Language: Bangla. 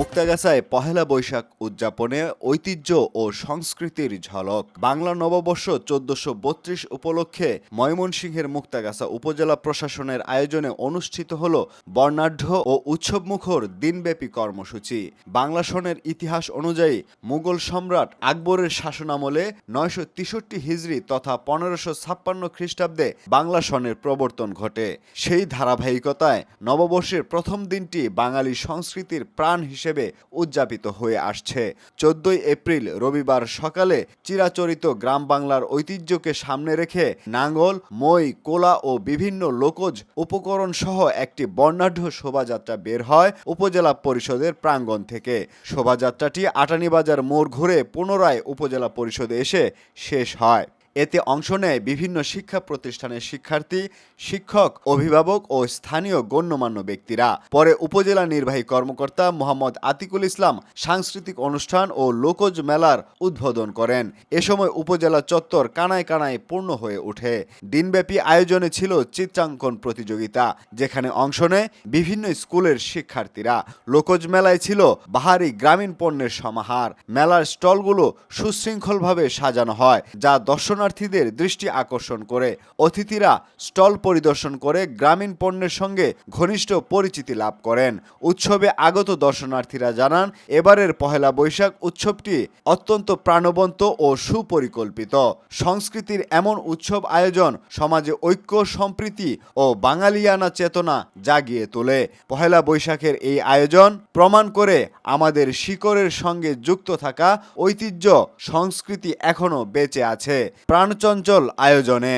মুক্তাগাছায় পহেলা বৈশাখ উদযাপনে ঐতিহ্য ও সংস্কৃতির ঝলক। বাংলা নববর্ষ চোদ্দশো বত্রিশ উপলক্ষে ময়মনসিংহের মুক্তাগাছা উপজেলা প্রশাসনের আয়োজনে অনুষ্ঠিত হল বর্ণাঢ্য ও উৎসবমুখর দিনব্যাপী কর্মসূচি। বাংলা সনের ইতিহাস অনুযায়ী মুঘল সম্রাট আকবরের শাসনামলে নয়শো তেষট্টি হিজড়ি তথা পনেরোশো ছাপ্পান্ন খ্রিস্টাব্দে বাংলা সনের প্রবর্তন ঘটে। সেই ধারাবাহিকতায় নববর্ষের প্রথম দিনটি বাঙালি সংস্কৃতির প্রাণ হিসেবে উদযাপিত হয়ে আসছে। চোদ্দই এপ্রিল রবিবার সকালে চিরাচরিত গ্রাম বাংলার ঐতিহ্যকে সামনে রেখে নাঙ্গল, মই, কোলা ও বিভিন্ন লোকজ উপকরণ সহ একটি বর্ণাঢ্য শোভাযাত্রা বের হয় উপজেলা পরিষদের প্রাঙ্গণ থেকে। শোভাযাত্রাটি আটানীবাজার মোড় ঘুরে পুনরায় উপজেলা পরিষদে এসে শেষ হয়। এতে অংশ নেয় বিভিন্ন শিক্ষা প্রতিষ্ঠানের শিক্ষার্থী, শিক্ষক, অভিভাবক ও স্থানীয় গণ্যমান্য ব্যক্তিরা। পরে উপজেলা নির্বাহী কর্মকর্তা মোহাম্মদ আতিকুল ইসলাম সাংস্কৃতিক অনুষ্ঠান ও লোকজ মেলার উদ্বোধন করেন। এ সময় উপজেলা চত্বর কানায় কানায় পূর্ণ হয়ে ওঠে। দিনব্যাপী আয়োজনে ছিল চিত্রাঙ্কন প্রতিযোগিতা, যেখানে অংশ নেয় বিভিন্ন স্কুলের শিক্ষার্থীরা। লোকজ মেলায় ছিল বাহারি গ্রামীণ পণ্যের সমাহার। মেলার স্টলগুলো সুশৃঙ্খলভাবে সাজানো হয়, যা দর্শনার্থীদের দৃষ্টি আকর্ষণ করে। অতিথিরা স্টল পরিদর্শন করে গ্রামীণ পণ্যের সঙ্গে ঘনিষ্ঠ পরিচিতি লাভ করেন। উৎসবে আগত দর্শনার্থীরা জানান, এবারের পহেলা বৈশাখ উৎসবটি অত্যন্ত প্রাণবন্ত ও সুপরিকল্পিত। সংস্কৃতির এমন উৎসব আয়োজন সমাজে ঐক্য, সম্প্রীতি ও বাঙালিয়ানা চেতনা জাগিয়ে তোলে। পহেলা বৈশাখের এই আয়োজন প্রমাণ করে আমাদের শিকড়ের সঙ্গে যুক্ত থাকা ঐতিহ্য, সংস্কৃতি এখনও বেঁচে আছে। প্রাণচঞ্চল আয়োজনে।